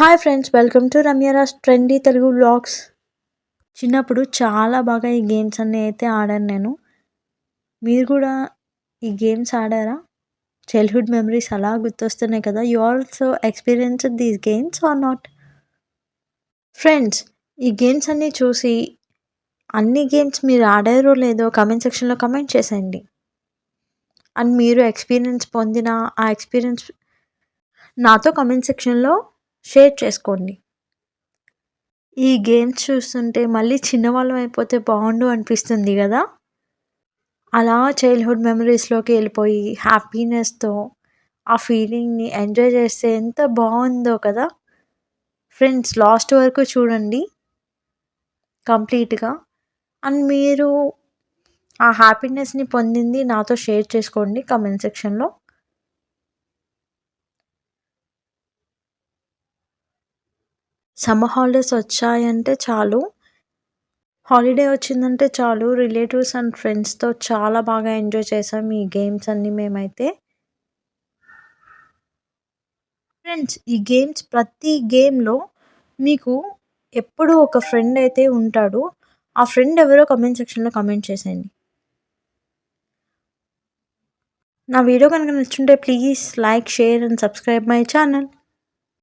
Hi friends welcome to Ramyaraj trendy Telugu blogs చిన్నప్పుడు చాలా బాగా ఈ గేమ్స్ అన్నీ అయితే ఆడాను నేను. మీరు కూడా ఈ గేమ్స్ ఆడారా? చైల్డ్హుడ్ మెమరీస్ అలా గుర్తొస్తున్నాయి కదా. You also experience these games or not friends ఈ గేమ్స్ అన్నీ చూసి అన్ని గేమ్స్ మీరు ఆడారో లేదో కమెంట్ సెక్షన్లో కమెంట్ చేసేయండి. అండ్ మీరు ఎక్స్పీరియన్స్ పొందిన ఆ ఎక్స్పీరియన్స్ నాతో కమెంట్ సెక్షన్లో షేర్ చేసుకోండి. ఈ గేమ్స్ చూస్తుంటే మళ్ళీ చిన్నవాళ్ళం అయిపోతే బాగుండు అనిపిస్తుంది కదా? అలా చైల్డ్హుడ్ మెమరీస్లోకి వెళ్ళిపోయి హ్యాపీనెస్తో ఆ ఫీలింగ్ని ఎంజాయ్ చేస్తే ఎంత బాగుందో కదా? ఫ్రెండ్స్ లాస్ట్ వరకు చూడండి. కంప్లీట్గా అండ్ మీరు ఆ హ్యాపీనెస్ని పొందింది నాతో షేర్ చేసుకోండి కమెంట్ సెక్షన్లో సమ్మర్ హాలిడేస్ వచ్చాయంటే చాలు. హాలిడే వచ్చిందంటే చాలు. రిలేటివ్స్ అండ్ ఫ్రెండ్స్తో చాలా బాగా ఎంజాయ్ చేసాం ఈ గేమ్స్ అన్నీ మేమైతే. ఫ్రెండ్స్ ఈ గేమ్స్ ప్రతి గేమ్లో మీకు ఎప్పుడు ఒక ఫ్రెండ్ అయితే ఉంటాడు. ఆ ఫ్రెండ్ ఎవరో కమెంట్ సెక్షన్లో కమెంట్ చేసేయండి. నా వీడియో కనుక నచ్చుంటే please like share and subscribe my channel.